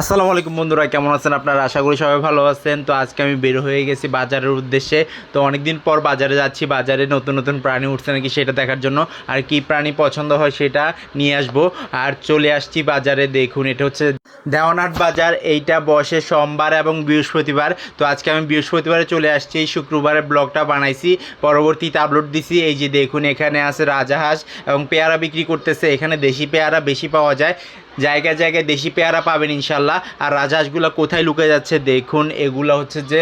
আসসালামু আলাইকুম বন্ধুরা, কেমন আছেন আপনারা? আশা করি সবাই ভালো আছেন। তো আজকে আমি বের হয়ে গেছি বাজারের উদ্দেশ্যে। তো অনেকদিন পর বাজারে যাচ্ছি, বাজারে নতুন নতুন প্রাণী উঠছে নাকি সেটা দেখার জন্য। আর কি প্রাণী পছন্দ হয় সেটা নিয়ে আসব। আর চলে আসছি বাজারে, দেখুন, এটা হচ্ছে দেওয়ানহাট বাজার। এইটা বসে সোমবার এবং বৃহস্পতিবার। তো আজকে আমি বৃহস্পতিবারে চলে আসছি এই শুক্রবারে ব্লগটা বানাইছি। পরবর্তীতে আপলোড দিছি। এই যে দেখুন, এখানে আছে রাজাহাঁস এবং পেয়ারা বিক্রি করতেছে। এখানে দেশি পেয়ারা বেশি পাওয়া যায়। জায়গায় জায়গায় দেশি পেয়ারা পাবেন ইনশাল্লাহ। আর রাজহাঁসগুলো কোথায় লুকে যাচ্ছে দেখুন, এগুলো হচ্ছে যে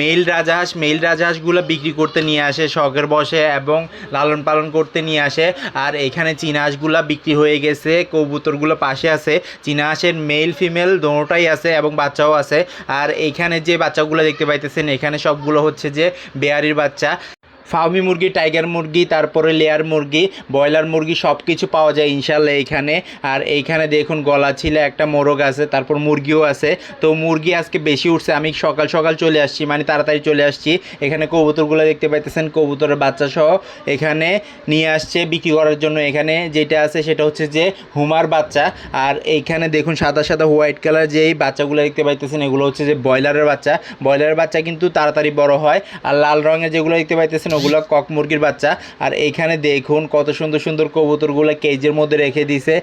মেল রাজহাঁস মেল রাজহাঁসগুলো বিক্রি করতে নিয়ে আসে, শখের বসে এবং লালন পালন করতে নিয়ে আসে। আর এখানে চীনা হাঁসগুলো বিক্রি হয়ে গেছে, কবুতরগুলো পাশে আছে। চীনা হাঁসের মেল ফিমেল দোনোটাই আছে এবং বাচ্চাও আছে। আর এইখানে যে বাচ্চাগুলো দেখতে পাইতেছেন, এখানে সবগুলো হচ্ছে যে বেয়ারির বাচ্চা। ফার্মি মুরগি, টাইগার মুরগি, তারপরে লেয়ার মুরগি, ব্রয়লার মুরগি সব কিছু পাওয়া যায় ইনশাল্লাহ এইখানে। আর এইখানে দেখুন গলা ছিল, একটা মোরগ আছে, তারপর মুরগিও আছে। তো মুরগি আজকে বেশি উঠছে, আমি সকাল সকাল চলে আসছি মানে তাড়াতাড়ি চলে আসছি। এখানে কবুতরগুলো দেখতে পাইতেছেন, কবুতরের বাচ্চা সহ। এখানে নিয়ে আসছে, বিক্রি করার জন্য এখানে যেটা আছে, সেটা হচ্ছে যে হুমার বাচ্চা। আর এইখানে দেখুন সাদা সাদা হোয়াইট কালার যেই বাচ্চাগুলো দেখতে পাইতেছেন, এগুলো হচ্ছে যে ব্রয়লারের বাচ্চা। ব্রয়লারের বাচ্চা কিন্তু তাড়াতাড়ি বড় হয়। আর লাল রঙের যেগুলো দেখতে পাইতেছেন ওগুলো কক মুরগির বাচ্চা। আর এইখানে দেখুন কত সুন্দর সুন্দর কবুতরগুলো কেজের মধ্যে রেখে দিছে।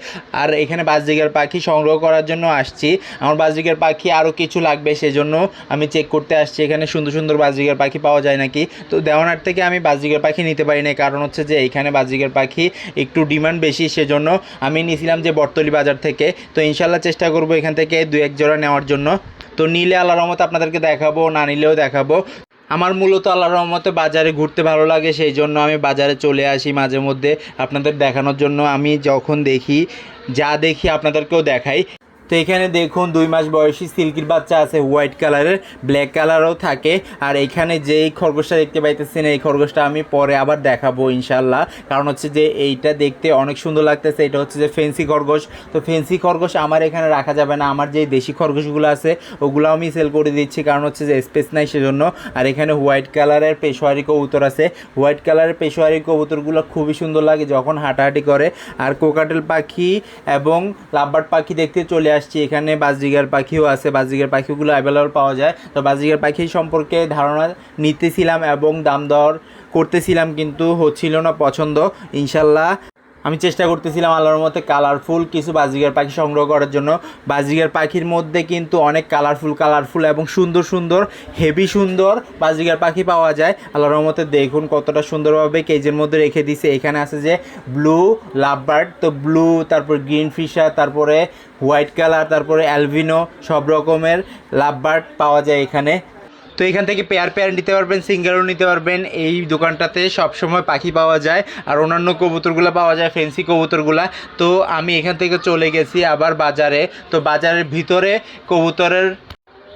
আর এখানে বাজদিগার পাখি সংগ্রহ করার জন্য আসছি। আমার বাজদিগার পাখি আরও কিছু লাগবে সেজন্য আমি চেক করতে আসছি। এখানে সুন্দর সুন্দর বাজদিগার পাখি পাওয়া যায় নাকি? তো দেওয়ানার থেকে আমি বাজদিগার পাখি নিতে পারি না কারণ হচ্ছে যে এইখানে বাজদিগার পাখি একটু ডিমান্ড বেশি সেজন্য আমি নিয়েছিলাম যে বটতলি বাজার থেকে। তো ইনশাল্লাহ চেষ্টা করব এখান থেকে দু এক জোড়া নেওয়ার জন্য। তো নিলে আল্লাহ রহমত আপনাদেরকে দেখাবো, না নিলেও দেখাবো। আমার মূলত আল্লাহর রহমতে বাজারে ঘুরতে ভালো লাগে, সেই জন্য আমি বাজারে চলে আসি মাঝে মধ্যে আপনাদের দেখানোর জন্য। আমি যখন দেখি, যা দেখি আপনাদেরকেও দেখাই। তো এখানে দেখুন দুই মাস বয়সী সিল্কির বাচ্চা আছে, হোয়াইট কালারের, ব্ল্যাক কালারও থাকে। আর এখানে যেই খরগোশটা দেখতে পাইতেছেন, এই খরগোশটা আমি পরে আবার দেখাবো ইনশাল্লাহ কারণ হচ্ছে যে এইটা দেখতে অনেক সুন্দর লাগতেছে, এটা হচ্ছে যে ফেন্সি খরগোশ। তো ফেন্সি খরগোশ আমার এখানে রাখা যাবে না, আমার যে দেশি খরগোশগুলো আছে ওগুলো আমি সেল করে দিচ্ছি, কারণ হচ্ছে যে স্পেস নাই সেজন্য। আর এখানে হোয়াইট কালারের পেশোয়ারি কবুতর আছে। হোয়াইট কালারের পেশোয়ারি কবুতরগুলো খুবই সুন্দর লাগে, যখন হাঁটাহাঁটি করে। আর কোকাটেল পাখি এবং লাভবার্ড পাখি দেখতে চলে আসছি। এখানে বাজরিগার পাখিও আছে। বাজরিগার পাখিগুলো অ্যাভেলেবল পাওয়া যায়। তো বাজরিগার পাখি সম্পর্কে ধারণা নিতেছিলাম এবং দাম দর করতেছিলাম কিন্তু হচ্ছিল না পছন্দ। ইনশাল্লাহ আমি চেষ্টা করতেছিলাম আল্লাহর মতে কালারফুল কিছু বাজিগার পাখি সংগ্রহ করার জন্য। বাজিগার পাখির মধ্যে কিন্তু অনেক কালারফুল কালারফুল এবং সুন্দর সুন্দর হেভি সুন্দর বাজিগার পাখি পাওয়া যায়। আল্লাহর মতে দেখুন কতটা সুন্দরভাবে কেজের মধ্যে রেখে দিছে। এখানে আছে যে ব্লু লাভবার্ড তো ব্লু তারপর গ্রিন ফিশার তারপরে হোয়াইট কালার তারপরে অ্যালভিনো সব রকমের লাভবার্ড পাওয়া যায় এখানে। তো এখান থেকে পেয়ার পেয়ার নিতে পারবেন সিঙ্গেলও নিতে পারবেন। এই দোকানটাতে সবসময় পাখি পাওয়া যায়, আর অন্যান্য কবুতরগুলো পাওয়া যায় ফেন্সি কবুতরগুলা। তো আমি এখান থেকে চলে গেছি আবার বাজারে। তো বাজারের ভিতরে কবুতরের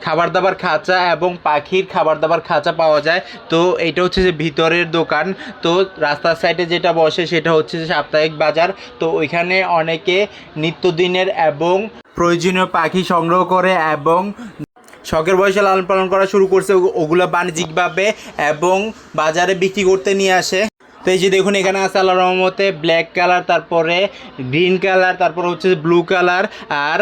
খাবার দাবার খাঁচা এবং পাখির খাবার দাবার খাঁচা পাওয়া যায়। তো এটা হচ্ছে যে ভিতরের দোকান। তো রাস্তার সাইডে যেটা বসে সেটা হচ্ছে যে সাপ্তাহিক বাজার। তো ওইখানে অনেকে নিত্যদিনের এবং প্রয়োজনীয় পাখি সংগ্রহ করে এবং শখের বয়সে লালন পালন করা শুরু করছে ওগু- ওগুলো বাণিজ্যিকভাবে এবং বাজারে বিক্রি করতে নিয়ে আসে। তো এই যে দেখুন, এখানে আছে আল্লাহ রহমতে ব্ল্যাক কালার তারপরে গ্রিন কালার তারপর হচ্ছে ব্লু কালার আর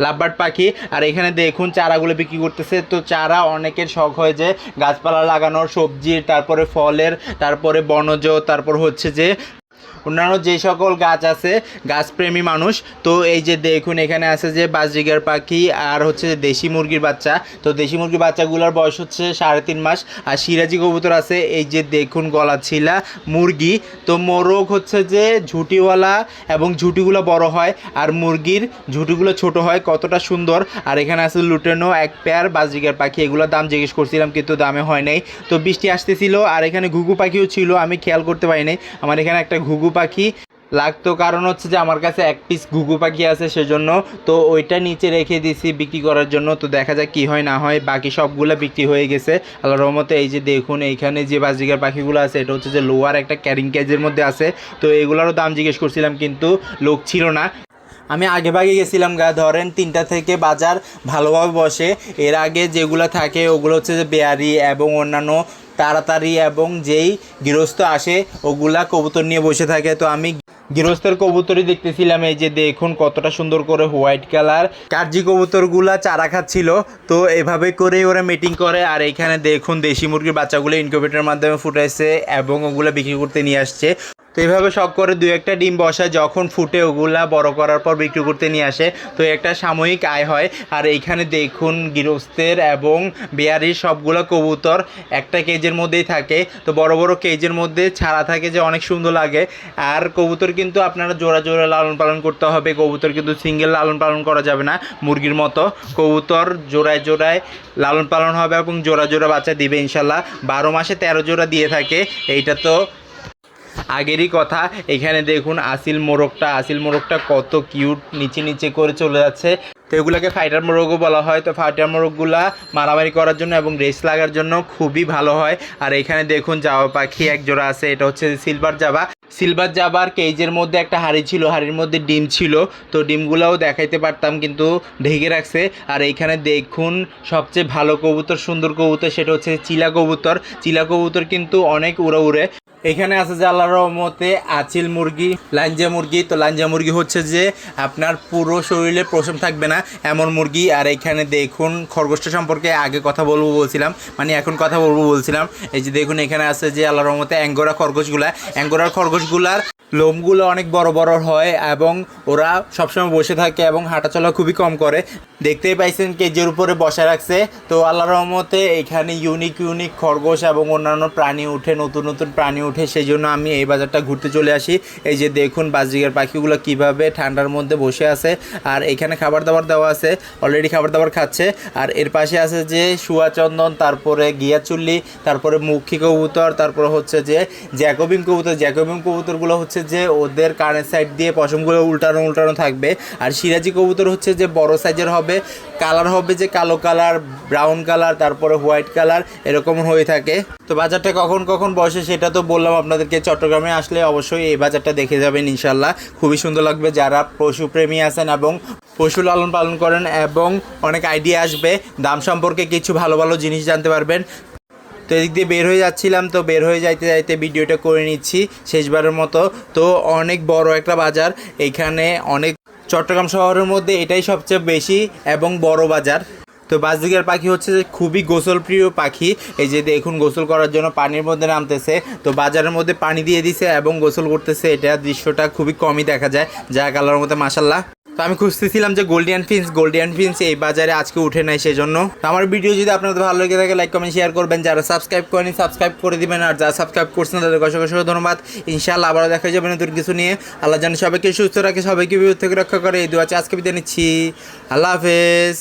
লাভবার্ড পাখি। আর এখানে দেখুন, চারাগুলো বিক্রি করতেছে। তো চারা অনেকের শখ হয় যে গাছপালা লাগানোর, সবজির, তারপরে ফলের, তারপরে বনজ, তারপর হচ্ছে যে অন্যান্য যে সকল গাছ আছে, গাছপ্রেমী মানুষ, তো এই যে দেখুন এখানে আছে যে বাজরিগার পাখি আর হচ্ছে দেশি মুরগির বাচ্চা। তো দেশি মুরগির বাচ্চাগুলোর বয়স হচ্ছে সাড়ে তিন মাস। আর সিরাজি কবুতর আছে, এই যে দেখুন গলা ছিলা মুরগি। তো মোরগ হচ্ছে যে ঝুটিওয়ালা এবং ঝুটিগুলো বড় হয়, আর মুরগির ঝুটিগুলো ছোট হয়, কতটা সুন্দর। আর এখানে আছে লুটেনো, এক পেয়ার বাজরিগার পাখি, এগুলোর দাম জিজ্ঞেস করছিলাম কিন্তু দামে হয় নাই। তো বৃষ্টি আসতেছিল, আর এখানে ঘুঘু পাখিও ছিল, আমি খেয়াল করতে পারি নাই আমার এখানে একটা ঘুঘু পাখি। লাগতো কারণ হচ্ছে যে আমার কাছে এক পিস ঘুঘু পাখি আছে সেজন্য। তো ওইটা নিচে রেখে দিছি বিক্রি করার জন্য। তো দেখা যাক কি হয় না হয়। বাকি সবগুলো বিক্রি হয়ে গেছে। আল্লাহ রহমতে এই যে দেখুন, এইখানে যে বাজিকার পাখিগুলো আছে, এটা হচ্ছে যে লোয়ার একটা ক্যারিং কেজের মধ্যে আছে। তো এগুলোরও দাম জিজ্ঞেস করছিলাম কিন্তু লোক ছিল না। আমি আগে ভাগে গেছিলাম গা, ধরেন তিনটা থেকে বাজার ভালোভাবে বসে। এর আগে যেগুলো থাকে, ওগুলো হচ্ছে যে বেয়ারি এবং অন্যান্য তাড়াতাড়ি এবং যেই গৃহস্থ আসে, ওগুলা কবুতর নিয়ে বসে থাকে। তো আমি গৃহস্থের কবুতরই দেখতেছিলাম, এই যে দেখুন কতটা সুন্দর করে হোয়াইট কালার। কার্জি কবুতরগুলা চারা খাচ্ছিল, তো এভাবে করেই ওরা মিটিং করে। আর এখানে দেখুন দেশি মুরগির বাচ্চাগুলো ইনকিউবেটরের মাধ্যমে ফুটাইছে এবং ওগুলো বিক্রি করতে নিয়ে আসছে। তো এইভাবে শখ করে দু একটা ডিম বসায়, যখন ফুটে ওগুলা বড় করার পর বিক্রি করতে নিয়ে আসে, তো একটা সাময়িক আয় হয়। আর এইখানে দেখুন গৃহস্থের এবং বেয়ারির সবগুলো কবুতর একটা কেজের মধ্যেই থাকে। তো বড় বড় কেজের মধ্যে ছাড়া থাকে যে অনেক সুন্দর লাগে। আর কবুতর কিন্তু আপনারা জোড়া জোড়া লালন পালন করতে হবে, কবুতর কিন্তু সিঙ্গেল লালন পালন করা যাবে না, মুরগির মতো। কবুতর জোড়ায় জোড়ায় লালন পালন হবে এবং জোড়া জোড়া বাচ্চা দিবে ইনশাল্লাহ। বারো মাসে তেরো জোড়া দিয়ে থাকে, এইটা তো আগেরই কথা। এখানে দেখুন আসিল মোরগটা আসিল মোরগটা কত কিউট নিচে নিচে করে চলে যাচ্ছে। তো এগুলোকে ফাইটার মোরগও বলা হয়। তো ফাইটার মোরগগুলা মারামারি করার জন্য এবং রেস লাগার জন্য খুবই ভালো হয়। আর এখানে দেখুন জাবা পাখি এক জোড়া আছে, এটা হচ্ছে সিলভার জাবা। সিলভার জাবার কেজের মধ্যে একটা হাড়ি ছিল, হাড়ির মধ্যে ডিম ছিল। তো ডিমগুলোও দেখাইতে পারতাম কিন্তু ঢেকে রাখছে। আর এইখানে দেখুন সবচেয়ে ভালো কবুতর, সুন্দর কবুতর, সেটা হচ্ছে চিলা কবুতর। চিলা কবুতর কিন্তু অনেক উড়ে উড়ে। এখানে আছে যে আল্লাহর রহমতে আচিল মুরগি, লাঞ্জা মুরগি। তো লাঞ্জা মুরগি হচ্ছে যে আপনার পুরো শরীরে প্রশম থাকবে না এমন মুরগি। আর এখানে দেখুন, খরগোশটা সম্পর্কে আগে কথা বলব বলছিলাম। মানে এখন কথা বলব বলছিলাম। এই যে দেখুন, এখানে আছে যে আল্লাহর রহমতে অ্যাঙ্গোরা খরগোশগুলা। অ্যাঙ্গোরার খরগোশগুলার লোমগুলো অনেক বড় বড় হয় এবং ওরা সবসময় বসে থাকে এবং হাঁটাচলা খুবই কম করে। দেখতেই পাইছেন কেজের উপরে বসে রাখছে। তো আল্লাহ রহমতে এখানে ইউনিক ইউনিক খরগোশ এবং অন্যান্য প্রাণী উঠে, নতুন নতুন প্রাণী উঠে সেই জন্য আমি এই বাজারটা ঘুরতে চলে আসি। এই যে দেখুন বাজরিগার পাখিগুলো কীভাবে ঠান্ডার মধ্যে বসে আছে। আর এখানে খাবার দাবার দেওয়া আছে অলরেডি খাবার দাবার খাচ্ছে। আর এর পাশে আছে যে সুয়াচন্দন তারপরে গিয়াচুল্লি, তারপরে মুখী কবুতর, তারপরে হচ্ছে যে জ্যাকোবিন কবুতর। জ্যাকোবিন কবুতরগুলো হচ্ছে যে ওদের কানের সাইড দিয়ে পশমগুলো উল্টানো উল্টানো থাকবে। আর সিরাজি কবুতর হচ্ছে যে বড় সাইজের হবে কালার হবে যে কালো কালার ব্রাউন কালার তারপরে হোয়াইট কালার এরকম হয়ে থাকে। তো বাজারটা কখন কখন বসে সেটা তো বললাম আপনাদেরকে, চট্টগ্রামে আসলে অবশ্যই এই বাজারটা দেখে যাবেন ইনশাল্লাহ খুবই সুন্দর লাগবে যারা পশুপ্রেমী আছেন এবং পশু লালন পালন করেন এবং অনেক আইডিয়া আসবে, দাম সম্পর্কে কিছু ভালো ভালো জিনিস জানতে পারবেন। তো এদিক দিয়ে বের হয়ে যাচ্ছিলাম, তো বের হয়ে যাইতে যাইতে ভিডিওটা করে নিচ্ছি শেষবারের মতো। তো অনেক বড় একটা বাজার এইখানে অনেক চট্টগ্রাম শহরের মধ্যে এটাই সবচেয়ে বেশি এবং বড় বাজার। তো বাজদিকের পাখি হচ্ছে যে খুবই গোসল প্রিয় পাখি। এই যে দেখুন, গোসল করার জন্য পানির মধ্যে নামতেছে। তো বাজারের মধ্যে পানি দিয়ে দিছে এবং গোসল করতেছে। এটা দৃশ্যটা খুবই কমই দেখা যায়। যা কালার মধ্যে মাসাল্লাহ আমি খুঁজতেছিলাম যে গোল্ডিয়ান ফিন্স গোল্ডিয়ান ফিন্স এই বাজারে আজকে উঠে নাই সেই জন্য আমার ভিডিও যদি আপনাদের ভালো লেগে থাকে লাইক কমেন্ট শেয়ার করবেন। যারা সাবস্ক্রাইব করেনি সাবস্ক্রাইব করে দিবেন। আর যারা সাবস্ক্রাইব করছেন তাদের অসংখ্য অসংখ্য ধন্যবাদ। ইনশাল্লাহ আবারও দেখা যাবে নতুন কিছু নিয়ে। আল্লাহ জানি সবাইকে সুস্থ রাখে, সবাইকে বিপদ থেকে রক্ষা করে। এই দু আজকে বিদায় নিচ্ছি। আল্লাহ হাফেজ।